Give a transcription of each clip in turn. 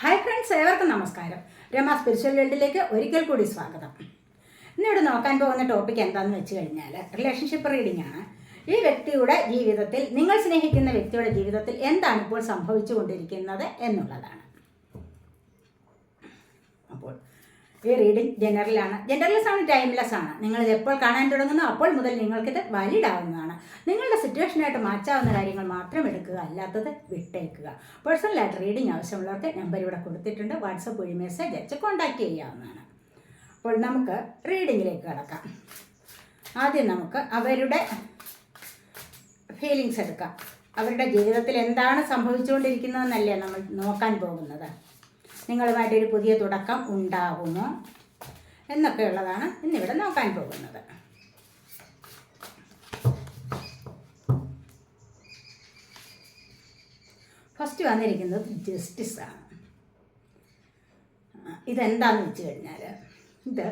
Hi friends ഏവർക്കും നമസ്കാരം. Rama spiritual വേൾഡിലേക്ക് ഒരിക്കൽ കൂടി സ്വാഗതം. ഇന്നിവിടെ നോക്കാൻ പോകുന്ന ടോപ്പിക് എന്താണെന്ന് വെച്ച് കഴിഞ്ഞാൽ റിലേഷൻഷിപ്പ് റീഡിംഗ് ആണ്. ഈ വ്യക്തിയുടെ ജീവിതത്തിൽ നിങ്ങൾ സ്നേഹിക്കുന്ന വ്യക്തിയുടെ ജീവിതത്തിൽ എന്താണ് ഇപ്പോൾ സംഭവിച്ചുകൊണ്ടിരിക്കുന്നത് എന്നുള്ളതാണ് അപ്പോൾ ഈ റീഡിംഗ് ജനറലാണ് ജനറൽസ് ആണ് ടൈംലെസ് ആണ് നിങ്ങൾ എപ്പോൾ കാണാൻ തുടങ്ങുന്നു അപ്പോൾ മുതൽ നിങ്ങൾക്കിത് വാലിഡ് ആവുന്നതാണ് നിങ്ങളുടെ സിറ്റുവേഷനായിട്ട് മാറ്റാവുന്ന കാര്യങ്ങൾ മാത്രം എടുക്കുക അല്ലാത്തത് വിട്ടേക്കുക. പേഴ്സണലായിട്ട് റീഡിംഗ് ആവശ്യമുള്ളവർക്ക് നമ്പർ ഇവിടെ കൊടുത്തിട്ടുണ്ട്. വാട്സപ്പ് വഴി മെസ്സേജ് അയച്ച് കോൺടാക്റ്റ് ചെയ്യാവുന്നതാണ്. അപ്പോൾ നമുക്ക് റീഡിങ്ങിലേക്ക് കിടക്കാം. ആദ്യം നമുക്ക് അവരുടെ ഫീലിങ്സ് എടുക്കാം. അവരുടെ ജീവിതത്തിൽ എന്താണ് സംഭവിച്ചുകൊണ്ടിരിക്കുന്നതെന്നല്ലേ നമ്മൾ നോക്കാൻ പോകുന്നത്. നിങ്ങളുമായിട്ടൊരു പുതിയ തുടക്കം ഉണ്ടാകുമോ എന്നൊക്കെയുള്ളതാണ് ഇന്നിവിടെ നോക്കാൻ പോകുന്നത്. ഫസ്റ്റ് വന്നിരിക്കുന്നത് ജസ്റ്റിസ് ആണ്. ഇതെന്താന്ന് വെച്ച് കഴിഞ്ഞാൽ ഇത്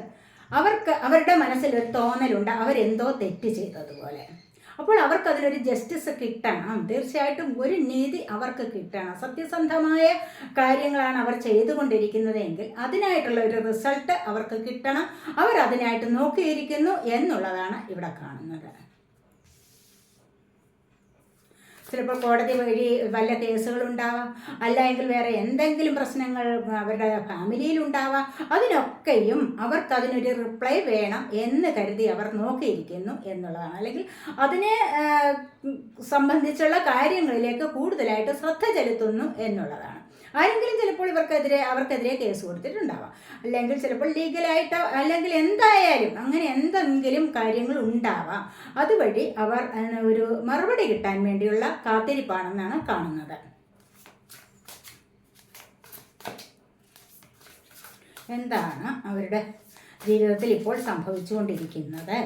അവർക്ക് അവരുടെ മനസ്സിൽ ഒരു തോന്നലുണ്ട് അവരെന്തോ തെറ്റ് ചെയ്തതുപോലെ. അപ്പോൾ അവർക്ക് അതിനൊരു ജസ്റ്റിസ് കിട്ടണം. തീർച്ചയായിട്ടും ഒരു നീതി അവർക്ക് കിട്ടണം. സത്യസന്ധമായ കാര്യങ്ങളാണ് അവർ ചെയ്തുകൊണ്ടിരിക്കുന്നതെങ്കിൽ അതിനായിട്ടുള്ള ഒരു റിസൾട്ട് അവർക്ക് കിട്ടണം. അവർ അതിനായിട്ട് നോക്കിയിരിക്കുന്നു എന്നുള്ളതാണ് ഇവിടെ കാണുന്നത്. ചിലപ്പോൾ കോടതി വഴി വല്ല കേസുകളുണ്ടാവാം. അല്ലെങ്കിൽ വേറെ എന്തെങ്കിലും പ്രശ്നങ്ങൾ അവരുടെ ഫാമിലിയിൽ ഉണ്ടാവാം. അതിനൊക്കെയും അവർക്ക് അതിനൊരു റിപ്ലൈ വേണം എന്ന് കരുതി അവർ നോക്കിയിരിക്കുന്നു എന്നുള്ളതാണ്. അല്ലെങ്കിൽ അതിനെ സംബന്ധിച്ചുള്ള കാര്യങ്ങളിലേക്ക് കൂടുതലായിട്ട് ശ്രദ്ധ ചെലുത്തുന്നു എന്നുള്ളതാണ്. ആരെങ്കിലും ചിലപ്പോൾ ഇവർക്കെതിരെ അവർക്കെതിരെ കേസ് കൊടുത്തിട്ടുണ്ടാവാം. അല്ലെങ്കിൽ ചിലപ്പോൾ ലീഗലായിട്ട് അല്ലെങ്കിൽ എന്തായാലും അങ്ങനെ എന്തെങ്കിലും കാര്യങ്ങൾ ഉണ്ടാവാം. അതുവഴി അവർ ഒരു മറുപടി കിട്ടാൻ വേണ്ടിയുള്ള കാത്തിരിപ്പാണെന്നാണ് കാണുന്നത്. എന്താണ് അവരുടെ ജീവിതത്തിൽ ഇപ്പോൾ സംഭവിച്ചുകൊണ്ടിരിക്കുന്നത്?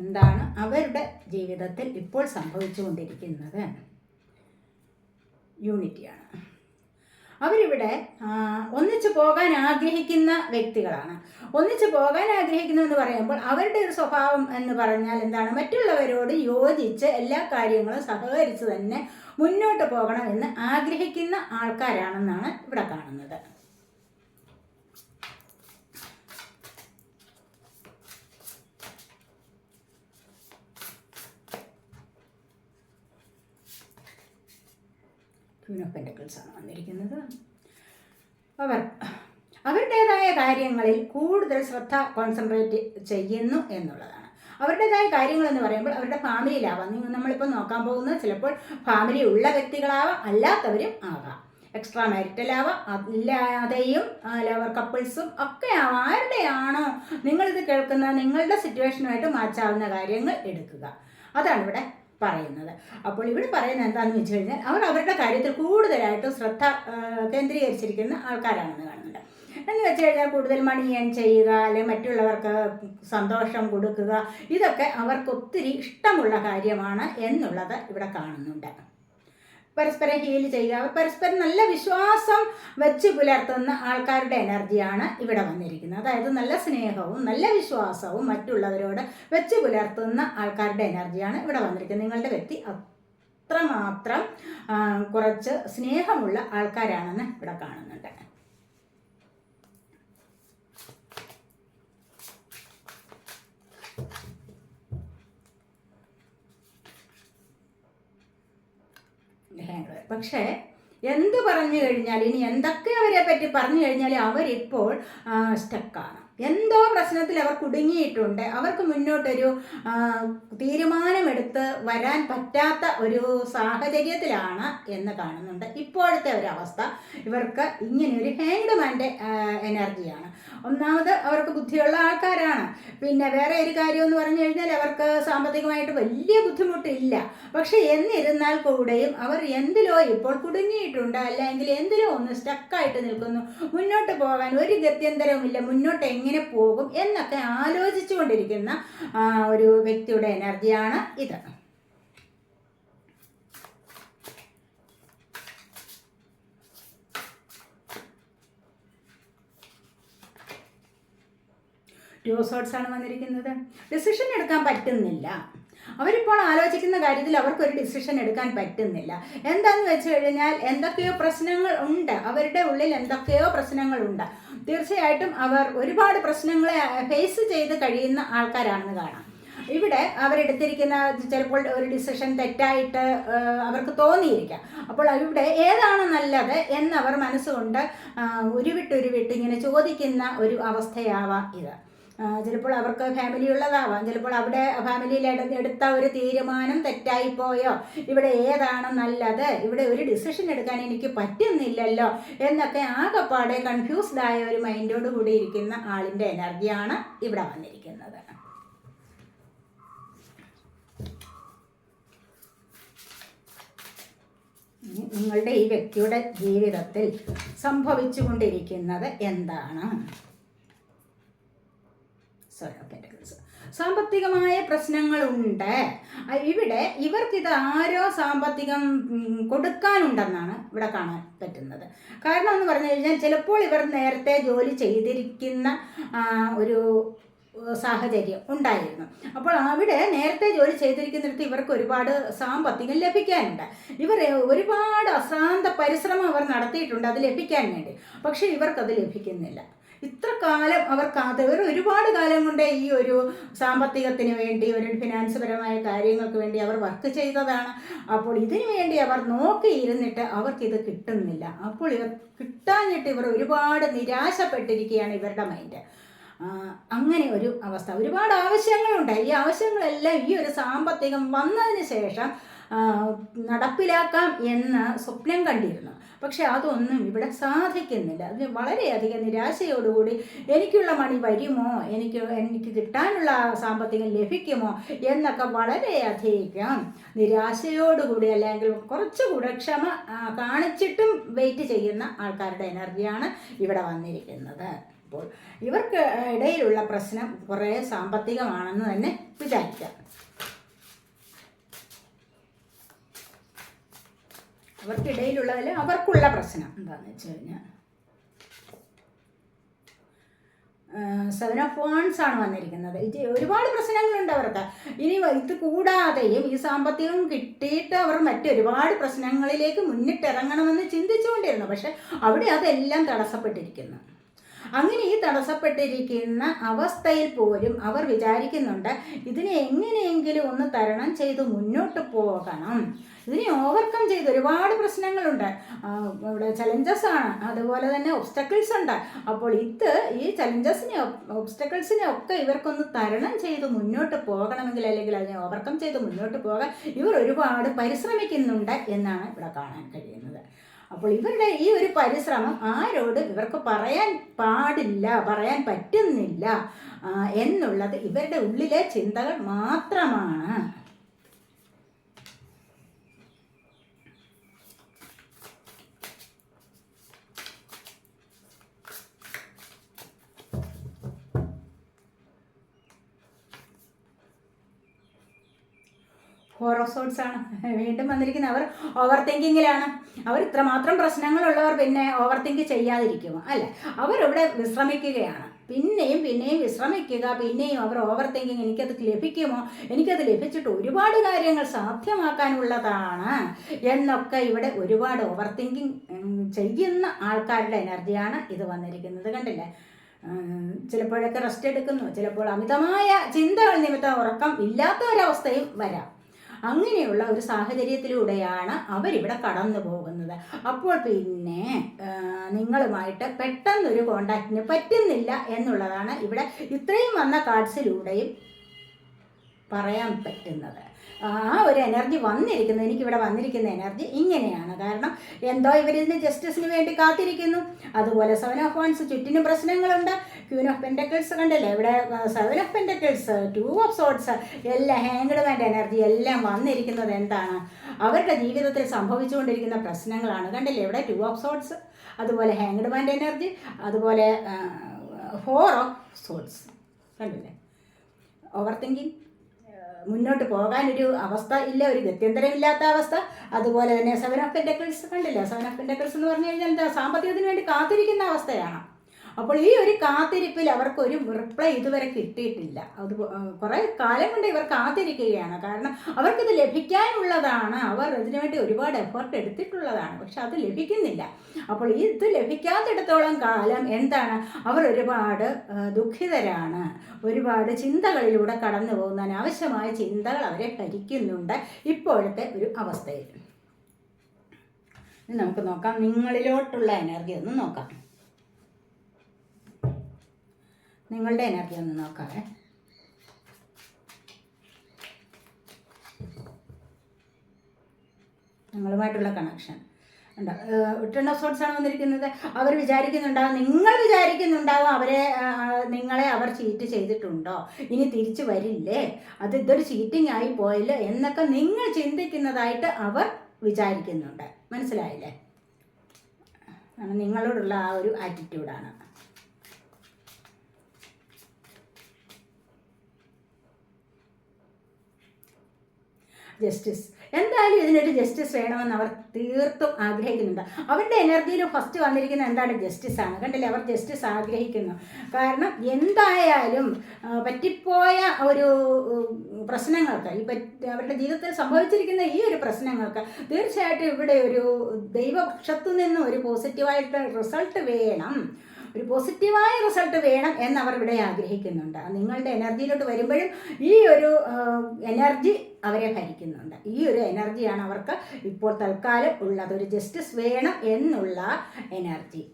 എന്താണ് അവരുടെ ജീവിതത്തിൽ ഇപ്പോൾ സംഭവിച്ചുകൊണ്ടിരിക്കുന്നത്? യൂണിറ്റിയാണ് അവരിവിടെ ഒന്നിച്ചു പോകാൻ ആഗ്രഹിക്കുന്ന വ്യക്തികളാണ്. ഒന്നിച്ചു പോകാൻ ആഗ്രഹിക്കുന്നു എന്ന് പറയുമ്പോൾ അവരുടെ ഒരു സ്വഭാവം എന്ന് പറഞ്ഞാൽ എന്താണ്? മറ്റുള്ളവരോട് യോജിച്ച് എല്ലാ കാര്യങ്ങളും സഹകരിച്ച് തന്നെ മുന്നോട്ട് പോകണമെന്ന് ആഗ്രഹിക്കുന്ന ആൾക്കാരാണെന്നാണ് ഇവിടെ കാണുന്നത്. ക്യൂൻ ഓഫ് ആണ് വന്നിരിക്കുന്നത്. അവർ അവരുടേതായ കാര്യങ്ങളിൽ കൂടുതൽ ശ്രദ്ധ കോൺസെൻട്രേറ്റ് ചെയ്യുന്നു എന്നുള്ളതാണ്. അവരുടേതായ കാര്യങ്ങൾ എന്ന് പറയുമ്പോൾ അവരുടെ ഫാമിലിയിലാവാം. നിങ്ങൾ നമ്മളിപ്പോൾ നോക്കാൻ പോകുന്നത് ചിലപ്പോൾ ഫാമിലി ഉള്ള വ്യക്തികളാവാം അല്ലാത്തവരും ആകാം എക്സ്ട്രാ മാരിറ്റലാവാം അല്ലാതെയും ലവർ കപ്പിൾസും ഒക്കെ ആവാം. ആരുടെയാണോ നിങ്ങളിത് കേൾക്കുന്ന നിങ്ങളുടെ സിറ്റുവേഷനുമായിട്ട് മാച്ചാവുന്ന കാര്യങ്ങൾ എടുക്കുക. അതാണ് ഇവിടെ പറയുന്നത്. അപ്പോൾ ഇവിടെ പറയുന്നത് എന്താണെന്ന് വെച്ച് കഴിഞ്ഞാൽ അവർ അവരുടെ കാര്യത്തിൽ കൂടുതലായിട്ടും ശ്രദ്ധ കേന്ദ്രീകരിച്ചിരിക്കുന്ന ആൾക്കാരാണെന്ന് കാണുന്നുണ്ട്. എന്ന് വെച്ച് കഴിഞ്ഞാൽ കൂടുതൽ മണി ഏൺ ചെയ്യുക അല്ലെങ്കിൽ മറ്റുള്ളവർക്ക് സന്തോഷം കൊടുക്കുക ഇതൊക്കെ അവർക്ക് ഒത്തിരി ഇഷ്ടമുള്ള കാര്യമാണ് എന്നുള്ളത് ഇവിടെ കാണുന്നുണ്ട്. പരസ്പരം ഹീൽ ചെയ്യുക. അവർ പരസ്പരം നല്ല വിശ്വാസം വെച്ച് പുലർത്തുന്ന ആൾക്കാരുടെ എനർജിയാണ് ഇവിടെ വന്നിരിക്കുന്നത്. അതായത് നല്ല സ്നേഹവും നല്ല വിശ്വാസവും മറ്റുള്ളവരോട് വെച്ച് പുലർത്തുന്ന ആൾക്കാരുടെ എനർജിയാണ് ഇവിടെ വന്നിരിക്കുന്നത്. നിങ്ങളുടെ വ്യക്തി അത്രമാത്രം കുറച്ച് സ്നേഹമുള്ള ആൾക്കാരാണെന്ന് ഇവിടെ കാണുന്നുണ്ട്. ഹാങ്ഡർ പക്ഷേ എന്ത് പറഞ്ഞു കഴിഞ്ഞാൽ ഇനി എന്തൊക്കെ അവരെ പറ്റി പറഞ്ഞു കഴിഞ്ഞാൽ അവരിപ്പോൾ സ്റ്റക്കാണ് എന്തോ പ്രശ്നത്തിൽ അവർ കുടുങ്ങിയിട്ടുണ്ട്. അവർക്ക് മുന്നോട്ടൊരു തീരുമാനമെടുത്ത് വരാൻ പറ്റാത്ത ഒരു സാഹചര്യത്തിലാണ് എന്ന് കാണുന്നുണ്ട്. ഇപ്പോഴത്തെ ഒരു അവസ്ഥ ഇവർക്ക് ഇങ്ങനെ ഒരു ഹാങ്ഡ്മാന്റെ എനർജിയാണ് ഒന്നാമത് അവർക്ക് ബുദ്ധിയുള്ള ആൾക്കാരാണ്. പിന്നെ വേറെ ഒരു കാര്യം എന്ന് പറഞ്ഞു കഴിഞ്ഞാൽ അവർക്ക് സാമ്പത്തികമായിട്ട് വലിയ ബുദ്ധിമുട്ടില്ല. പക്ഷെ എന്നിരുന്നാൽ കൂടെയും അവർ എന്തിലോ ഇപ്പോൾ കുടുങ്ങിയിട്ടുണ്ട്. അല്ലെങ്കിൽ എന്തിലോ ഒന്ന് സ്റ്റക്കായിട്ട് നിൽക്കുന്നു. മുന്നോട്ട് പോകാൻ ഒരു ഗത്യന്തരവുമില്ല. മുന്നോട്ട് എങ്ങനെ പോകും എന്നൊക്കെ ആലോചിച്ചു കൊണ്ടിരിക്കുന്ന ഒരു വ്യക്തിയുടെ എനർജിയാണ് ഇത്. ടു സോട്ട്സ് ആണ് വന്നിരിക്കുന്നത്. ഡിസിഷൻ എടുക്കാൻ പറ്റുന്നില്ല. അവരിപ്പോൾ ആലോചിക്കുന്ന കാര്യത്തിൽ അവർക്കൊരു ഡിസിഷൻ എടുക്കാൻ പറ്റുന്നില്ല. എന്താന്ന് വെച്ച് കഴിഞ്ഞാൽ എന്തൊക്കെയോ പ്രശ്നങ്ങൾ ഉണ്ട്. അവരുടെ ഉള്ളിൽ എന്തൊക്കെയോ പ്രശ്നങ്ങളുണ്ട്. തീർച്ചയായിട്ടും അവർ ഒരുപാട് പ്രശ്നങ്ങളെ ഫേസ് ചെയ്ത് കഴിയുന്ന ആൾക്കാരാണെന്ന് കാണാം. ഇവിടെ അവരെടുത്തിരിക്കുന്ന ചിലപ്പോൾ ഒരു ഡിസിഷൻ തെറ്റായിട്ട് അവർക്ക് തോന്നിയിരിക്കാം. അപ്പോൾ ഇവിടെ ഏതാണ് നല്ലത് എന്നവർ മനസ്സുകൊണ്ട് ഉരുവിട്ടുരുവിട്ട് ഉരുവിട്ട് ഉരുവിട്ട് ഇങ്ങനെ ചോദിക്കുന്ന ഒരു അവസ്ഥയാവാം ഇത്. ചിലപ്പോൾ അവർക്ക് ഫാമിലി ഉള്ളതാവാം. ചിലപ്പോൾ അവിടെ ഫാമിലിയിൽ എടുത്ത ഒരു തീരുമാനം തെറ്റായിപ്പോയോ ഇവിടെ ഏതാണ് നല്ലത്? ഇവിടെ ഒരു ഡിസിഷൻ എടുക്കാൻ എനിക്ക് പറ്റുന്നില്ലല്ലോ എന്നൊക്കെ ആകെപ്പാടെ കൺഫ്യൂസ്ഡ് ആയ ഒരു മൈൻഡോട് കൂടി ഇരിക്കുന്ന ആളിന്റെ എനർജിയാണ് ഇവിടെ വന്നിരിക്കുന്നത്. നിങ്ങളുടെ ഈ വ്യക്തിയുടെ ജീവിതത്തിൽ സംഭവിച്ചുകൊണ്ടിരിക്കുന്നത് എന്താണ്? Okay, Pentacles. സാമ്പത്തികമായ പ്രശ്നങ്ങളുണ്ട്. ഇവിടെ ഇവർക്കിത് ആരോ സാമ്പത്തികം കൊടുക്കാനുണ്ടെന്നാണ് ഇവിടെ കാണാൻ പറ്റുന്നത്. കാരണം എന്ന് പറഞ്ഞു കഴിഞ്ഞാൽ ചിലപ്പോൾ ഇവർ നേരത്തെ ജോലി ചെയ്തിരിക്കുന്ന ഒരു സാഹചര്യം ഉണ്ടായിരുന്നു. അപ്പോൾ അവിടെ നേരത്തെ ജോലി ചെയ്തിരിക്കുന്നിടത്ത് ഇവർക്ക് ഒരുപാട് സാമ്പത്തികം ലഭിക്കാനുണ്ട്. ഇവർ ഒരുപാട് അശ്രാന്ത പരിശ്രമം അവർ നടത്തിയിട്ടുണ്ട് അത് ലഭിക്കാൻ വേണ്ടി. പക്ഷേ ഇവർക്കത് ലഭിക്കുന്നില്ല. ഇത്ര കാലം അവർ കാത്ത് ഒരുപാട് കാലം കൊണ്ട് ഈ ഒരു സാമ്പത്തികത്തിന് വേണ്ടി ഒരു ഫിനാൻസ് പരമായ കാര്യങ്ങൾക്ക് വേണ്ടി അവർ വർക്ക് ചെയ്തതാണ്. അപ്പോൾ ഇതിനു വേണ്ടി അവർ നോക്കിയിരുന്നിട്ട് അവർക്കിത് കിട്ടുന്നില്ല. അപ്പോൾ ഇവർ കിട്ടാഞ്ഞിട്ട് ഇവർ ഒരുപാട് നിരാശപ്പെട്ടിരിക്കുകയാണ് ഇവരുടെ മൈൻഡ് അങ്ങനെ ഒരു അവസ്ഥ. ഒരുപാട് ആവശ്യങ്ങളുണ്ട് ഈ ആവശ്യങ്ങളെല്ലാം ഈ ഒരു സാമ്പത്തികം വന്നതിന് ശേഷം നടപ്പിലാക്കാം എന്ന് സ്വപ്നം കണ്ടിരുന്നു. പക്ഷെ അതൊന്നും ഇവിടെ സാധിക്കുന്നില്ല. അത് വളരെയധികം നിരാശയോടുകൂടി എനിക്കുള്ള മണി വരുമോ? എനിക്ക് എനിക്ക് കിട്ടാനുള്ള സാമ്പത്തികം ലഭിക്കുമോ? എന്നൊക്കെ വളരെയധികം നിരാശയോടുകൂടി അല്ലെങ്കിൽ കുറച്ചുകൂടെ ക്ഷമ കാണിച്ചിട്ടും വെയിറ്റ് ചെയ്യുന്ന ആൾക്കാരുടെ എനർജിയാണ് ഇവിടെ വന്നിരിക്കുന്നത്. അപ്പോൾ ഇവർക്ക് ഇടയിലുള്ള പ്രശ്നം കുറേ സാമ്പത്തികമാണെന്ന് തന്നെ വിചാരിക്കാം. അവർക്കിടയിലുള്ളതിൽ അവർക്കുള്ള പ്രശ്നം. എന്താണെന്ന് വെച്ച് കഴിഞ്ഞാൽ സെവൻ ഓഫ് വാൺസ് ആണ് വന്നിരിക്കുന്നത്. ഇത് ഒരുപാട് പ്രശ്നങ്ങളുണ്ട് അവർക്ക്. ഇനി ഇത് കൂടാതെയും ഈ സാമ്പത്തികം കിട്ടിയിട്ട് അവർ മറ്റൊരുപാട് പ്രശ്നങ്ങളിലേക്ക് മുന്നിട്ടിറങ്ങണമെന്ന് ചിന്തിച്ചുകൊണ്ടിരുന്നു. പക്ഷെ അവിടെ അതെല്ലാം തടസ്സപ്പെട്ടിരിക്കുന്നു. അങ്ങനെ ഈ തടസ്സപ്പെട്ടിരിക്കുന്ന അവസ്ഥയിൽ പോലും അവർ വിചാരിക്കുന്നുണ്ട് ഇതിനെ എങ്ങനെയെങ്കിലും ഒന്ന് തരണം ചെയ്ത് മുന്നോട്ട് പോകണം. ഇതിനെ ഓവർകം ചെയ്ത് ഒരുപാട് പ്രശ്നങ്ങളുണ്ട്. ഇവിടെ ചലഞ്ചസ് ആണ്. അതുപോലെ തന്നെ ഒബ്സ്റ്റക്കിൾസ് ഉണ്ട്. അപ്പോൾ ഇത് ഈ ചലഞ്ചസിനെ ഒബ്സ്റ്റക്കിൾസിനെ ഒക്കെ ഇവർക്കൊന്ന് തരണം ചെയ്ത് മുന്നോട്ട് പോകണമെങ്കിൽ അല്ലെങ്കിൽ അതിനെ ഓവർകം ചെയ്ത് മുന്നോട്ട് പോകാൻ ഇവർ ഒരുപാട് പരിശ്രമിക്കുന്നുണ്ട് എന്നാണ് ഇവിടെ കാണാൻ കഴിയുന്നത്. അപ്പോൾ ഇവരുടെ ഈ ഒരു പരിശ്രമം ആരോട് ഇവർക്ക് പറയാൻ പാടില്ല പറയാൻ പറ്റുന്നില്ല എന്നുള്ളത് ഇവരുടെ ഉള്ളിലെ ചിന്തകൾ മാത്രമാണ്. ഹോറോസോട്സ് ആണ്. വീണ്ടും വന്നിരിക്കുന്ന അവർ ഓവർ തിങ്കിങ്ങിലാണ് അവർ ഇത്രമാത്രം പ്രശ്നങ്ങളുള്ളവർ പിന്നെ ഓവർ തിങ്ക് ചെയ്യാതിരിക്കുമോ അല്ലേ? അവരിവിടെ വിശ്രമിക്കുകയാണ്. പിന്നെയും പിന്നെയും വിശ്രമിക്കുക പിന്നെയും അവർ ഓവർ തിങ്കിങ് എനിക്കത് ലഭിക്കുമോ? എനിക്കത് ലഭിച്ചിട്ട് ഒരുപാട് കാര്യങ്ങൾ സാധ്യമാക്കാനുള്ളതാണ് എന്നൊക്കെ ഇവിടെ ഒരുപാട് ഓവർ തിങ്കിങ് ചെയ്യുന്ന ആൾക്കാരുടെ എനർജിയാണ് ഇത് വന്നിരിക്കുന്നത്. കണ്ടില്ലേ? ചിലപ്പോഴൊക്കെ റെസ്റ്റ് എടുക്കുന്നു. ചിലപ്പോൾ അമിതമായ ചിന്തകൾ നിമിത്തം ഉറക്കം ഇല്ലാത്ത ഒരവസ്ഥയും വരാം. അങ്ങനെയുള്ള ഒരു സാഹചര്യത്തിലൂടെയാണ് അവരിവിടെ കടന്നു പോകുന്നത്. അപ്പോൾ പിന്നെ നിങ്ങളുമായിട്ട് പെട്ടെന്നൊരു കോണ്ടാക്റ്റിന് പറ്റുന്നില്ല എന്നുള്ളതാണ് ഇവിടെ ഇത്രയും വന്ന കാർഡ്സിലൂടെയും പറയാൻ പറ്റുന്നത്. ആ ഒരു എനർജി വന്നിരിക്കുന്നത് എനിക്കിവിടെ വന്നിരിക്കുന്ന എനർജി ഇങ്ങനെയാണ്. കാരണം എന്തോ ഇവരിതിന് ജസ്റ്റിസിന് വേണ്ടി കാത്തിരിക്കുന്നു. അതുപോലെ സെവൻ ഓഫ് വൺസ് ചുറ്റിനും പ്രശ്നങ്ങളുണ്ട്. ക്യൂൻ ഓഫ് പെന്റക്കിൾസ് കണ്ടല്ലേ? ഇവിടെ seven of pentacles two of swords എല്ലാം ഹാങ്ഡ്മാന്റെ എനർജി എല്ലാം വന്നിരിക്കുന്നത് എന്താണ്? അവരുടെ ജീവിതത്തിൽ സംഭവിച്ചുകൊണ്ടിരിക്കുന്ന പ്രശ്നങ്ങളാണ്. കണ്ടല്ലേ? ഇവിടെ ടു ഓഫ് സോട്ട്സ് അതുപോലെ ഹാങ്ഡ്മാന്റെ എനർജി അതുപോലെ ഫോർ ഓഫ് സോട്ട്സ് കണ്ടില്ലേ? ഓവർ തിങ്കിങ് മുന്നോട്ട് പോകാനൊരു അവസ്ഥ ഇല്ല ഒരു ഗത്യന്തരമില്ലാത്ത അവസ്ഥ. അതുപോലെ തന്നെ സെവൻ ഓഫ് പെന്റക്കിൾസ് കണ്ടില്ല? സെവൻ ഓഫ് പെന്റക്കിൾസ് എന്ന് പറഞ്ഞു കഴിഞ്ഞാൽ എന്താ? സാമ്പത്തികത്തിന് വേണ്ടി കാത്തിരിക്കുന്ന അവസ്ഥയാണ്. അപ്പോൾ ഈ ഒരു കാത്തിരിപ്പിൽ അവർക്ക് ഒരു റിപ്ലൈ ഇതുവരെ കിട്ടിയിട്ടില്ല. അത് കുറേ കാലം കൊണ്ട് ഇവർ കാത്തിരിക്കുകയാണ്. കാരണം അവർക്കിത് ലഭിക്കാനുള്ളതാണ്. അവർ ഇതിനുവേണ്ടി ഒരുപാട് എഫർട്ട് എടുത്തിട്ടുള്ളതാണ്. പക്ഷെ അത് ലഭിക്കുന്നില്ല. അപ്പോൾ ഇത് ലഭിക്കാത്തിടത്തോളം കാലം എന്താണ്? അവർ ഒരുപാട് ദുഃഖിതരാണ്. ഒരുപാട് ചിന്തകളിലൂടെ കടന്നു പോകുന്ന അനാവശ്യമായ ചിന്തകൾ അവരെ ഭരിക്കുന്നുണ്ട് ഇപ്പോഴത്തെ ഒരു അവസ്ഥയിൽ. നമുക്ക് നോക്കാം. നിങ്ങളിലോട്ടുള്ള എനർജി ഒന്ന് നോക്കാം. നിങ്ങളുടെ എനർജി ഒന്ന് നോക്കാവേ. നിങ്ങളുമായിട്ടുള്ള കണക്ഷൻ ഉണ്ട്? ടെൻ ഓഫ് സോട്ട്സ് ആണ് വന്നിരിക്കുന്നത്. അവർ വിചാരിക്കുന്നുണ്ടാവും നിങ്ങൾ വിചാരിക്കുന്നുണ്ടാവും അവരെ നിങ്ങളെ അവർ ചീറ്റ് ചെയ്തിട്ടുണ്ടോ? ഇനി തിരിച്ചു വരില്ലേ? അത് ഇതൊരു ചീറ്റിംഗ് ആയി പോയല്ലോ എന്നൊക്കെ നിങ്ങൾ ചിന്തിക്കുന്നതായിട്ട് അവർ വിചാരിക്കുന്നുണ്ട്. മനസ്സിലായില്ലേ? നിങ്ങളോടുള്ള ആ ഒരു ആറ്റിറ്റ്യൂഡാണ് ജസ്റ്റിസ് എന്തായാലും ഇതിനൊരു ജസ്റ്റിസ് വേണമെന്ന് അവർ തീർത്തും ആഗ്രഹിക്കുന്നുണ്ട്. അവരുടെ എനർജിയിൽ ഫസ്റ്റ് വന്നിരിക്കുന്നത് എന്താണ്? ജസ്റ്റിസ് ആണ്. കണ്ടില്ലേ? അവർ ജസ്റ്റിസ് ആഗ്രഹിക്കുന്നു. കാരണം എന്തായാലും പറ്റിപ്പോയ ഒരു പ്രശ്നങ്ങൾക്ക് ഈ അവരുടെ ജീവിതത്തിൽ സംഭവിച്ചിരിക്കുന്ന ഈ ഒരു പ്രശ്നങ്ങൾക്ക് തീർച്ചയായിട്ടും ഇവിടെ ഒരു ദൈവപക്ഷത്തു നിന്ന് ഒരു പോസിറ്റീവായിട്ട് റിസൾട്ട് വേണം. ഒരു പോസിറ്റീവായ റിസൾട്ട് വേണം എന്നവർ ഇവിടെ ആഗ്രഹിക്കുന്നുണ്ട്. നിങ്ങളുടെ എനർജിയിലോട്ട് വരുമ്പോഴും ഈ ഒരു എനർജി അവരെ ഭരിക്കുന്നുണ്ട്. ഈ ഒരു എനർജിയാണ് അവർക്ക് ഇപ്പോൾ തൽക്കാലം ഉള്ളത്. ഒരു ജസ്റ്റിസ് വേണം എന്നുള്ള എനർജി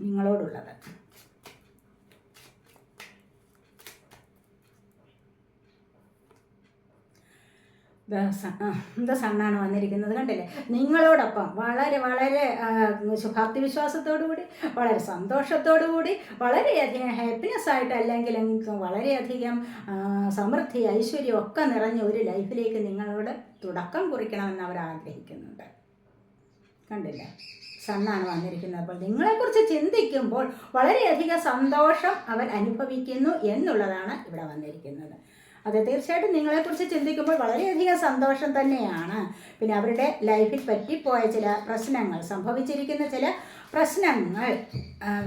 നിങ്ങളോടുള്ളത്. ദ സണ്ണാണ് വന്നിരിക്കുന്നത് കണ്ടില്ലേ? നിങ്ങളോടൊപ്പം വളരെ വളരെ ശുഭാപ്തി വിശ്വാസത്തോടുകൂടി വളരെ സന്തോഷത്തോടുകൂടി വളരെയധികം ഹാപ്പിനെസ് ആയിട്ട് അല്ലെങ്കിൽ വളരെയധികം സമൃദ്ധി ഐശ്വര്യം ഒക്കെ നിറഞ്ഞ ഒരു ലൈഫിലേക്ക് നിങ്ങളോട് തുടക്കം കുറിക്കണമെന്ന് അവർ ആഗ്രഹിക്കുന്നുണ്ട്. കണ്ടില്ലേ? സണ്ണാണ് വന്നിരിക്കുന്നത്. അപ്പോൾ നിങ്ങളെക്കുറിച്ച് ചിന്തിക്കുമ്പോൾ വളരെയധികം സന്തോഷം അവർ അനുഭവിക്കുന്നു എന്നുള്ളതാണ് ഇവിടെ വന്നിരിക്കുന്നത്. അതെ തീർച്ചയായിട്ടും നിങ്ങളെക്കുറിച്ച് ചിന്തിക്കുമ്പോൾ വളരെയധികം സന്തോഷം തന്നെയാണ്. പിന്നെ അവരുടെ ലൈഫിൽ പറ്റിപ്പോയ ചില പ്രശ്നങ്ങൾ സംഭവിച്ചിരിക്കുന്ന ചില പ്രശ്നങ്ങൾ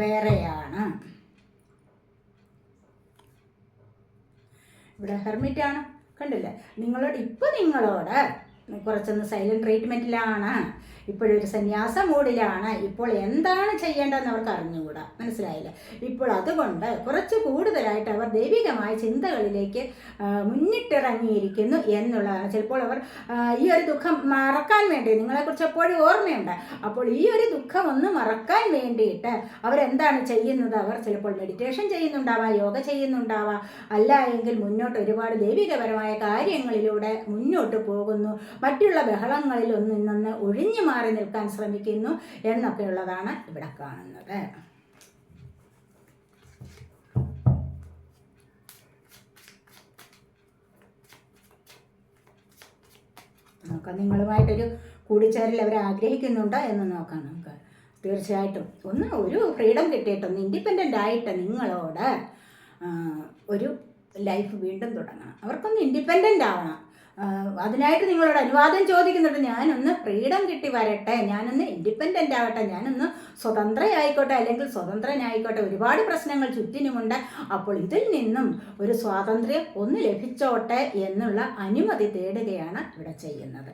വേറെയാണ്. ഇവിടെ ഹെർമിറ്റാണ്. കണ്ടില്ലേ? നിങ്ങളോട് ഇപ്പൊ നിങ്ങളോട് കുറച്ചൊന്ന് സൈലന്റ് ട്രീറ്റ്മെന്റിലാണ് ഇപ്പോഴൊരു സന്യാസ മൂഡിലാണ് ഇപ്പോൾ എന്താണ് ചെയ്യേണ്ടതെന്ന് അവർക്ക് അറിഞ്ഞുകൂടാ. മനസ്സിലായില്ല? ഇപ്പോൾ അതുകൊണ്ട് കുറച്ച് കൂടുതലായിട്ട് അവർ ദൈവികമായ ചിന്തകളിലേക്ക് മുന്നിട്ടിറങ്ങിയിരിക്കുന്നു എന്നുള്ളതാണ്. ചിലപ്പോൾ അവർ ഈ ഒരു ദുഃഖം മറക്കാൻ വേണ്ടി നിങ്ങളെക്കുറിച്ച് എപ്പോഴും ഓർമ്മയുണ്ട്. അപ്പോൾ ഈ ഒരു ദുഃഖം ഒന്ന് മറക്കാൻ വേണ്ടിയിട്ട് അവരെന്താണ് ചെയ്യുന്നത്? അവർ ചിലപ്പോൾ മെഡിറ്റേഷൻ ചെയ്യുന്നുണ്ടാവാം യോഗ ചെയ്യുന്നുണ്ടാവാം. അല്ല എങ്കിൽ മുന്നോട്ട് ഒരുപാട് ദൈവികപരമായ കാര്യങ്ങളിലൂടെ മുന്നോട്ട് പോകുന്നു. മറ്റുള്ള ബഹളങ്ങളിൽ ഒന്നിൽ നിന്ന് ഒഴിഞ്ഞു മാറി നിൽക്കാൻ ശ്രമിക്കുന്നു എന്നൊക്കെയുള്ളതാണ് ഇവിടെ കാണുന്നത്. നോക്കാം നിങ്ങളുമായിട്ടൊരു കൂടിച്ചേരൽ അവർ ആഗ്രഹിക്കുന്നുണ്ടോ എന്ന് നോക്കാം നമുക്ക്. തീർച്ചയായിട്ടും ഒന്ന് ഒരു ഫ്രീഡം കിട്ടിയിട്ടൊന്ന് ഇൻഡിപെൻഡന്റ് ആയിട്ട് നിങ്ങളോട് ഒരു ലൈഫ് വീണ്ടും തുടങ്ങണം. അവർക്കൊന്ന് ഇൻഡിപെൻഡന്റ് ആവണം. അതിനായിട്ട് നിങ്ങളോട് അനുവാദം ചോദിക്കുന്നുണ്ട്. ഞാനൊന്ന് ഫ്രീഡം കിട്ടി വരട്ടെ. ഞാനൊന്ന് ഇൻഡിപെൻഡന്റ് ആവട്ടെ. ഞാനൊന്ന് സ്വതന്ത്രയായിക്കോട്ടെ. അല്ലെങ്കിൽ സ്വതന്ത്രനായിക്കോട്ടെ. ഒരുപാട് പ്രശ്നങ്ങൾ ചുറ്റിനുമുണ്ട്. അപ്പോൾ ഇതിൽ നിന്നും ഒരു സ്വാതന്ത്ര്യം ഒന്ന് ലഭിച്ചോട്ടെ എന്നുള്ള അനുമതി തേടുകയാണ് ഇവിടെ ചെയ്യുന്നത്.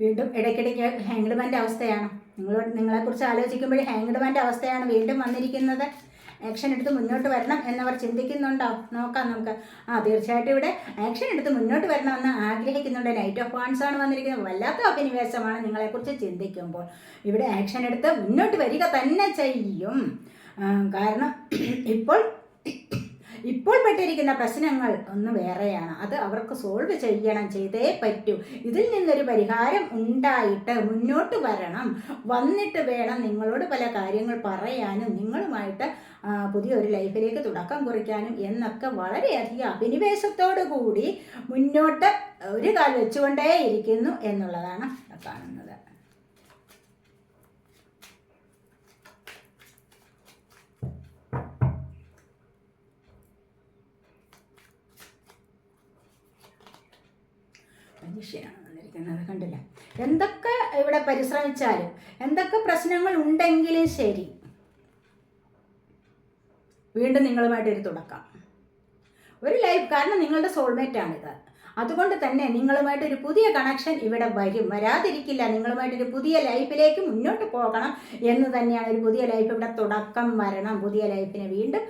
വീണ്ടും ഇടയ്ക്കിടയ്ക്ക് ഹാങ്ഡ്മാന്റെ അവസ്ഥയാണ്. നിങ്ങൾ നിങ്ങളെക്കുറിച്ച് ആലോചിക്കുമ്പോഴേ ഹാങ്ഡ്മാന്റെ അവസ്ഥയാണ് വീണ്ടും വന്നിരിക്കുന്നത്. ആക്ഷൻ എടുത്ത് മുന്നോട്ട് വരണം എന്നവർ ചിന്തിക്കുന്നുണ്ടോ? നോക്കാം നമുക്ക്. ആ തീർച്ചയായിട്ടും ഇവിടെ ആക്ഷൻ എടുത്ത് മുന്നോട്ട് വരണമെന്ന് ആഗ്രഹിക്കുന്നുണ്ട്. നൈറ്റ് ഓഫ് വാൺസ് ആണ് വന്നിരിക്കുന്നത്. വല്ലാത്ത അഭിനിവേശമാണ് നിങ്ങളെക്കുറിച്ച് ചിന്തിക്കുമ്പോൾ. ഇവിടെ ആക്ഷൻ എടുത്ത് മുന്നോട്ട് വരിക തന്നെ ചെയ്യും. കാരണം ഇപ്പോൾ ഇപ്പോൾ പെട്ടിരിക്കുന്ന പ്രശ്നങ്ങൾ ഒന്ന് വേറെയാണ്. അത് അവർക്ക് സോൾവ് ചെയ്യണം ചെയ്തേ പറ്റൂ. ഇതിൽ നിന്നൊരു പരിഹാരം ഉണ്ടായിട്ട് മുന്നോട്ട് വരണം. വന്നിട്ട് വേണം നിങ്ങളോട് പല കാര്യങ്ങൾ പറയാനും നിങ്ങളുമായിട്ട് പുതിയൊരു ലൈഫിലേക്ക് തുടക്കം കുറിക്കാനും എന്നൊക്കെ വളരെയധികം അഭിനിവേശത്തോടു കൂടി മുന്നോട്ട് ഒരു കാൽ വെച്ചുകൊണ്ടേ ഇരിക്കുന്നു എന്നുള്ളതാണ് കാണുന്നത്. മജീഷ്യനാണ് വന്നിരിക്കുന്നത് കണ്ടില്ല? എന്തൊക്കെ ഇവിടെ പരിശ്രമിച്ചാലും എന്തൊക്കെ പ്രശ്നങ്ങൾ ഉണ്ടെങ്കിലും ശരി. വീണ്ടും നിങ്ങളുമായിട്ടൊരു തുടക്കം. ഒരു ലൈഫ് കാരണം നിങ്ങളുടെ സോൾമേറ്റാണിത് അതുകൊണ്ട് തന്നെ നിങ്ങളുമായിട്ട് ഒരു പുതിയ കണക്ഷൻ ഇവിടെ വരും. വരാതിരിക്കില്ല. നിങ്ങളുമായിട്ടൊരു പുതിയ ലൈഫിലേക്ക് മുന്നോട്ട് പോകണം എന്ന് തന്നെയാണ് ഒരു പുതിയ ലൈഫ് ഇവിടെ തുടക്കം വരണം. പുതിയ ലൈഫിനെ വീണ്ടും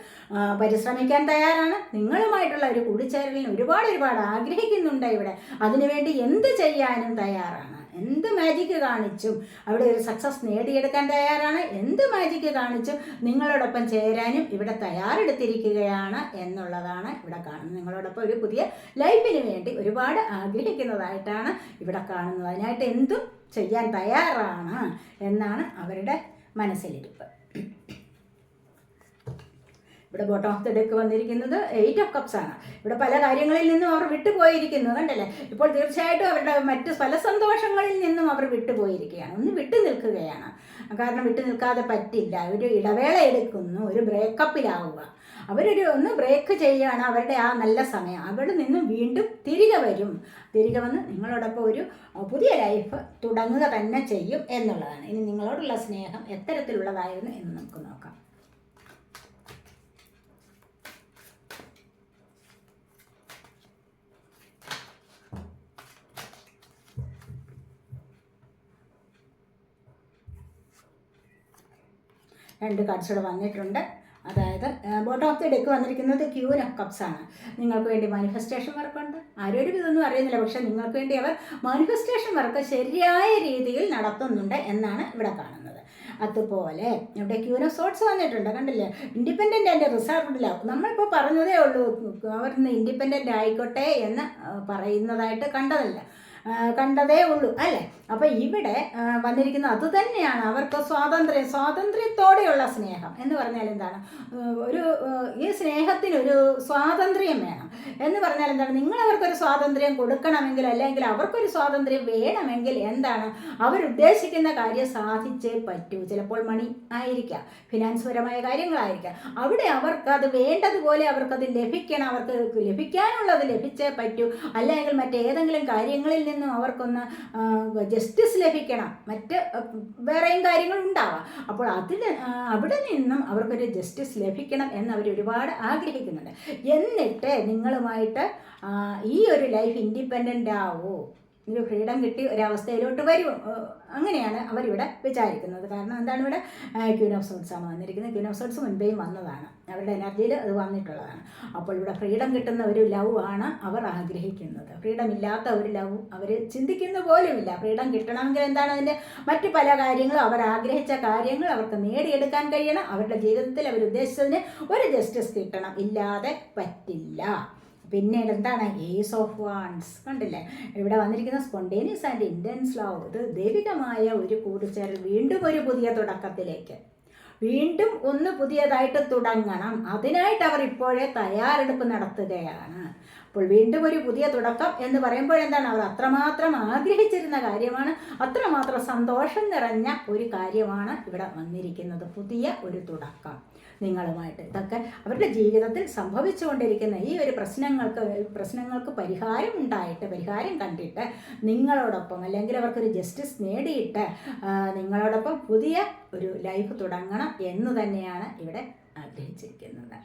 പരിശ്രമിക്കാൻ തയ്യാറാണ്. നിങ്ങളുമായിട്ടുള്ള ഒരു കൂടിച്ചേരലിന് ഒരുപാട് ഒരുപാട് ആഗ്രഹിക്കുന്നുണ്ട് ഇവിടെ. അതിനുവേണ്ടി എന്ത് ചെയ്യാനും തയ്യാറാണ്. എന്ത് മാജിക്ക് കാണിച്ചും അവിടെ ഒരു സക്സസ് നേടിയെടുക്കാൻ തയ്യാറാണ്? എന്ത് മാജിക്ക് കാണിച്ചും നിങ്ങളോടൊപ്പം ചേരാനും ഇവിടെ തയ്യാറെടുത്തിരിക്കുകയാണ് എന്നുള്ളതാണ് ഇവിടെ കാണുന്നത്. നിങ്ങളോടൊപ്പം ഒരു പുതിയ ലൈഫിന് വേണ്ടി ഒരുപാട് ആഗ്രഹിക്കുന്നതായിട്ടാണ് ഇവിടെ കാണുന്നത്. അതിനായിട്ട് എന്തും ചെയ്യാൻ തയ്യാറാണ് എന്നാണ് അവരുടെ മനസ്സിലിരിപ്പ്. ഇവിടെ ബോട്ടം ഓഫ് ദ ഡെക്ക് വന്നിരിക്കുന്നത് എയ്റ്റ് ഓഫ് കപ്സ് ആണ്. ഇവിടെ പല കാര്യങ്ങളിൽ നിന്നും അവർ വിട്ടുപോയിരിക്കുന്നു കണ്ടല്ലേ? ഇപ്പോൾ തീർച്ചയായിട്ടും അവരുടെ മറ്റ് പല സന്തോഷങ്ങളിൽ നിന്നും അവർ വിട്ടുപോയിരിക്കുകയാണ്. ഒന്ന് വിട്ടു നിൽക്കുകയാണ്. കാരണം വിട്ടു നിൽക്കാതെ പറ്റില്ല. ഒരു ഇടവേള എടുക്കുന്നു ഒരു ബ്രേക്കപ്പിലാവുക അവരൊരു ഒന്ന് ബ്രേക്ക് ചെയ്യുകയാണ് അവരുടെ ആ നല്ല സമയം. അവിടെ നിന്നും വീണ്ടും തിരികെ വരും. തിരികെ വന്ന് നിങ്ങളോടൊപ്പം ഒരു പുതിയ ലൈഫ് തുടങ്ങുക തന്നെ ചെയ്യും എന്നുള്ളതാണ്. ഇനി നിങ്ങളോടുള്ള സ്നേഹം എത്തരത്തിലുള്ളതായിരുന്നു എന്ന് നമുക്ക് നോക്കാം. രണ്ട് കാർഡ്സ് ഇവിടെ വന്നിട്ടുണ്ട്. അതായത് ബോട്ടം ഓഫ് ദി ഡെക്ക് വന്നിരിക്കുന്നത് ക്യൂൻ ഓഫ് കപ്സ് ആണ്. നിങ്ങൾക്ക് വേണ്ടി മാനിഫെസ്റ്റേഷൻ വർക്കുണ്ട് ആരും ഇതൊന്നും അറിയുന്നില്ല പക്ഷേ നിങ്ങൾക്ക് വേണ്ടി അവർ മാനിഫെസ്റ്റേഷൻ വർക്ക് ശരിയായ രീതിയിൽ നടത്തുന്നുണ്ട് എന്നാണ് ഇവിടെ കാണുന്നത്. അതുപോലെ ഇവിടെ ക്യൂൻ ഓഫ് സോട്ട്സ് വന്നിട്ടുണ്ട് കണ്ടില്ലേ? ഇൻഡിപെൻഡന്റ് ആൻഡ് റിസർവ്ഡിലാവും നമ്മളിപ്പോൾ പറഞ്ഞതേ ഉള്ളൂ അവർ ഇന്ന് ഇൻഡിപെൻഡന്റ് ആയിക്കോട്ടെ എന്ന് പറയുന്നതായിട്ട് കണ്ടതല്ല. കണ്ടതേ ഉള്ളൂ അല്ലേ? അപ്പോൾ ഇവിടെ വന്നിരിക്കുന്ന അത് തന്നെയാണ് അവർക്ക് സ്വാതന്ത്ര്യം സ്വാതന്ത്ര്യത്തോടെയുള്ള സ്നേഹം. എന്ന് പറഞ്ഞാൽ എന്താണ്? ഒരു ഈ സ്നേഹത്തിനൊരു സ്വാതന്ത്ര്യം വേണം. എന്ന് പറഞ്ഞാൽ എന്താണ്? നിങ്ങൾ അവർക്കൊരു സ്വാതന്ത്ര്യം കൊടുക്കണമെങ്കിൽ അല്ലെങ്കിൽ അവർക്കൊരു സ്വാതന്ത്ര്യം വേണമെങ്കിൽ എന്താണ്? അവരുദ്ദേശിക്കുന്ന കാര്യം സാധിച്ചേ പറ്റൂ. ചിലപ്പോൾ മണി ആയിരിക്കാം ഫിനാൻസ് പരമായ കാര്യങ്ങളായിരിക്കാം. അവിടെ അവർക്ക് അത് വേണ്ടതുപോലെ അവർക്കത് ലഭിക്കണം അവർക്ക് ലഭിക്കാനുള്ളത് ലഭിച്ചേ പറ്റൂ. അല്ലെങ്കിൽ മറ്റേതെങ്കിലും കാര്യങ്ങളിൽ നിന്നും അവർക്കൊന്ന് ജസ്റ്റിസ് ലഭിക്കണം. മറ്റ് വേറെയും കാര്യങ്ങൾ ഉണ്ടാവാം. അപ്പോൾ അതിൽ അവിടെ നിന്നും അവർക്കൊരു ജസ്റ്റിസ് ലഭിക്കണം എന്ന് അവർ ഒരുപാട് ആഗ്രഹിക്കുന്നുണ്ട്. എന്നിട്ട് നിങ്ങളുമായിട്ട് ഈ ഒരു ലൈഫ് ഇൻഡിപെൻഡന്റ് ആവോ. ഒരു ഫ്രീഡം കിട്ടി ഒരവസ്ഥയിലോട്ട് വരും. അങ്ങനെയാണ് അവരിവിടെ വിചാരിക്കുന്നത്. കാരണം എന്താണ് ഇവിടെ? ക്യൂൻ ഓഫ് സോട്ട്സ് ആണ് വന്നിരിക്കുന്നത്. ക്യൂൻ ഓഫ് സോട്ട്സ് മുൻപേയും വന്നതാണ്. അവരുടെ എനർജിയിൽ അത് വന്നിട്ടുള്ളതാണ്. അപ്പോൾ ഇവിടെ ഫ്രീഡം കിട്ടുന്ന ഒരു ലവ് ആണ് അവർ ആഗ്രഹിക്കുന്നത്. ഫ്രീഡം ഇല്ലാത്ത ഒരു ലവ് അവർ ചിന്തിക്കുന്ന പോലുമില്ല. ഫ്രീഡം കിട്ടണമെങ്കിൽ എന്താണ് അതിന്റെ മറ്റു പല കാര്യങ്ങളും? അവർ ആഗ്രഹിച്ച കാര്യങ്ങൾ അവർക്ക് നേടിയെടുക്കാൻ കഴിയണം. അവരുടെ ജീവിതത്തിൽ അവർ ഉദ്ദേശിച്ചതിന് ഒരു ജസ്റ്റിസ് കിട്ടണം. ഇല്ലാതെ പറ്റില്ല. പിന്നീട് എന്താണ്? ഏസ് ഓഫ് വാൺസ് കണ്ടില്ലേ? ഇവിടെ വന്നിരിക്കുന്ന സ്പോണ്ടേനിയസ് ആൻഡ് ഇന്റൻസ് ലവ് ഇത് ദൈവികമായ ഒരു കൂടിച്ചേരൽ. വീണ്ടും ഒരു പുതിയ തുടക്കത്തിലേക്ക്. വീണ്ടും ഒന്ന് പുതിയതായിട്ട് തുടങ്ങണം. അതിനായിട്ട് അവർ ഇപ്പോഴേ തയ്യാറെടുപ്പ് നടത്തുകയാണ്. അപ്പോൾ വീണ്ടും ഒരു പുതിയ തുടക്കം എന്ന് പറയുമ്പോൾ എന്താണ്? അവർ അത്രമാത്രം ആഗ്രഹിച്ചിരുന്ന കാര്യമാണ്. അത്രമാത്രം സന്തോഷം നിറഞ്ഞ ഒരു കാര്യമാണ് ഇവിടെ വന്നിരിക്കുന്നത്. പുതിയ ഒരു തുടക്കം. നിങ്ങളുമായിട്ട്. ഇതൊക്കെ അവരുടെ ജീവിതത്തിൽ സംഭവിച്ചുകൊണ്ടിരിക്കുന്ന ഈ ഒരു പ്രശ്നങ്ങൾക്ക് പ്രശ്നങ്ങൾക്ക് പരിഹാരം ഉണ്ടായിട്ട് പരിഹാരം കണ്ടിട്ട് നിങ്ങളോടൊപ്പം അല്ലെങ്കിൽ അവർക്കൊരു ജസ്റ്റിസ് നേടിയിട്ട് നിങ്ങളോടൊപ്പം പുതിയ ഒരു ലൈഫ് തുടങ്ങണം എന്ന് തന്നെയാണ് ഇവിടെ ആഗ്രഹിച്ചിരിക്കുന്നത്.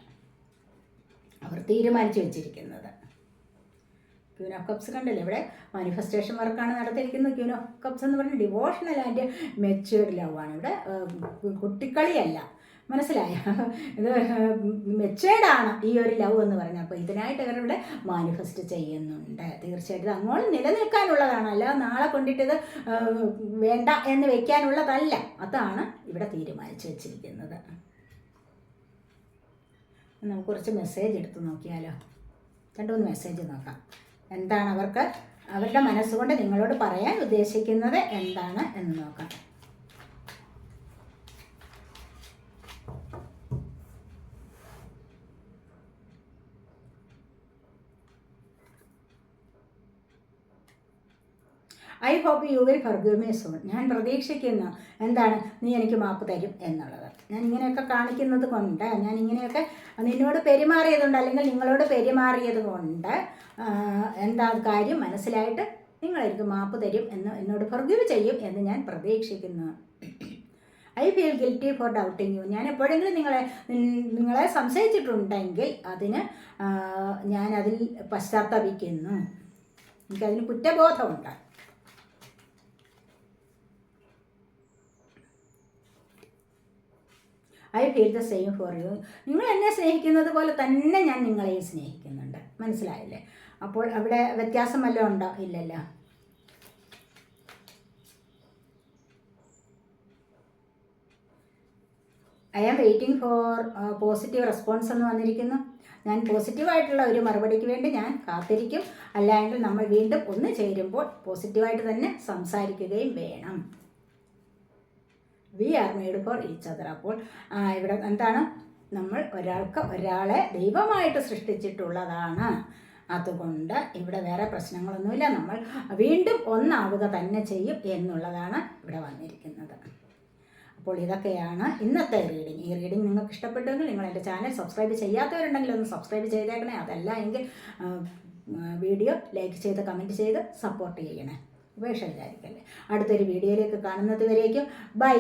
അവർ തീരുമാനിച്ചു വെച്ചിരിക്കുന്നത്. ക്യൂൻ ഓഫ് കപ്സ് കണ്ടല്ലേ? ഇവിടെ മാനിഫെസ്റ്റേഷൻ വർക്കാണ് നടത്തിയിരിക്കുന്നത്. ക്യൂൻ ഓഫ് കപ്സ് എന്ന് പറഞ്ഞാൽ ഡിവോഷണൽ ആൻഡ് മെച്യൂർഡ് ലവ് ആണ്. ഇവിടെ കുട്ടിക്കളിയല്ല. മനസ്സിലായ? ഇത് മെച്ചേഡാണ് ഈ ഒരു ലവ് എന്ന് പറഞ്ഞാൽ അപ്പോൾ ഇതിനായിട്ട് ഇവരിവിടെ മാനിഫെസ്റ്റ് ചെയ്യുന്നുണ്ട്. തീർച്ചയായിട്ടും അങ്ങോട്ട് നിലനിൽക്കാനുള്ളതാണ് അല്ല നാളെ കൊണ്ടിട്ട് വേണ്ട എന്ന് വെക്കാനുള്ളതല്ല. അതാണ് ഇവിടെ തീരുമാനിച്ചു വെച്ചിരിക്കുന്നത്. നമുക്ക് കുറച്ച് മെസ്സേജ് എടുത്ത് നോക്കിയാലോ? രണ്ടു മൂന്ന് മെസ്സേജ് നോക്കാം. എന്താണ് അവർക്ക് അവരുടെ മനസ്സുകൊണ്ട് നിങ്ങളോട് പറയാൻ ഉദ്ദേശിക്കുന്നത് എന്താണ് എന്ന് നോക്കാം. I hope you will forgive me soon ഞാൻ പ്രതീക്ഷിക്കുന്നു. എന്താണ്? നീ എനിക്ക് മാപ്പ് തരും എന്നുള്ളത്. ഞാൻ ഇങ്ങനെയൊക്കെ കാണിക്കുന്നത് കൊണ്ട് ഞാൻ ഇങ്ങനെയൊക്കെ നിന്നോട് പെരുമാറിയതുകൊണ്ട് അല്ലെങ്കിൽ നിങ്ങളോട് പെരുമാറിയത് കൊണ്ട് എന്താ കാര്യം മനസ്സിലായിട്ട് നിങ്ങൾ എനിക്ക് മാപ്പ് തരും എന്ന് എന്നോട് ഫർഗീവ് ചെയ്യും എന്ന് ഞാൻ പ്രതീക്ഷിക്കുന്നു. I feel guilty for doubting you ഞാൻ എപ്പോഴെങ്കിലും നിങ്ങളെ നിങ്ങളെ സംശയിച്ചിട്ടുണ്ടെങ്കിൽ അതിന് ഞാനതിൽ പശ്ചാത്തപിക്കുന്നു. എനിക്കതിന് കുറ്റബോധമുണ്ട്. I feel the same for you നിങ്ങൾ എന്നെ സ്നേഹിക്കുന്നത് പോലെ തന്നെ ഞാൻ നിങ്ങളെയും സ്നേഹിക്കുന്നുണ്ട്. മനസ്സിലായില്ലേ? അപ്പോൾ അവിടെ വ്യത്യാസം വല്ലതും ഉണ്ടോ? ഇല്ലല്ലോ. I am waiting for positive response എന്ന് വന്നിരിക്കുന്നു. ഞാൻ പോസിറ്റീവായിട്ടുള്ള ഒരു മറുപടിക്ക് വേണ്ടി ഞാൻ കാത്തിരിക്കും. അല്ലെങ്കിൽ നമ്മൾ വീണ്ടും ഒന്ന് ചേരുമ്പോൾ പോസിറ്റീവായിട്ട് തന്നെ സംസാരിക്കുകയും വേണം. We are made for each other അപ്പോൾ ഇവിടെ എന്താണ്? നമ്മൾ ഒരാൾക്ക് ഒരാളെ ദൈവമായിട്ട് സൃഷ്ടിച്ചിട്ടുള്ളതാണ്. അതുകൊണ്ട് ഇവിടെ വേറെ പ്രശ്നങ്ങളൊന്നുമില്ല. നമ്മൾ വീണ്ടും ഒന്നാവുക തന്നെ ചെയ്യും എന്നുള്ളതാണ് ഇവിടെ വന്നിരിക്കുന്നത്. അപ്പോൾ ഇതൊക്കെയാണ് ഇന്നത്തെ റീഡിങ് ഈ റീഡിങ് നിങ്ങൾക്ക് ഇഷ്ടപ്പെട്ടെങ്കിൽ നിങ്ങൾ എന്റെ ചാനൽ സബ്സ്ക്രൈബ് ചെയ്യാത്തവരുണ്ടെങ്കിൽ ഒന്ന് സബ്സ്ക്രൈബ് ചെയ്തേക്കണേ. അതല്ല എങ്കിൽ വീഡിയോ ലൈക്ക് ചെയ്ത് കമന്റ് ചെയ്ത് സപ്പോർട്ട് ചെയ്യണേ. ഉപേക്ഷ വിചാരിക്കല്ലേ അടുത്തൊരു വീഡിയോയിലേക്ക് കാണുന്നത് വരേക്കും. ബൈ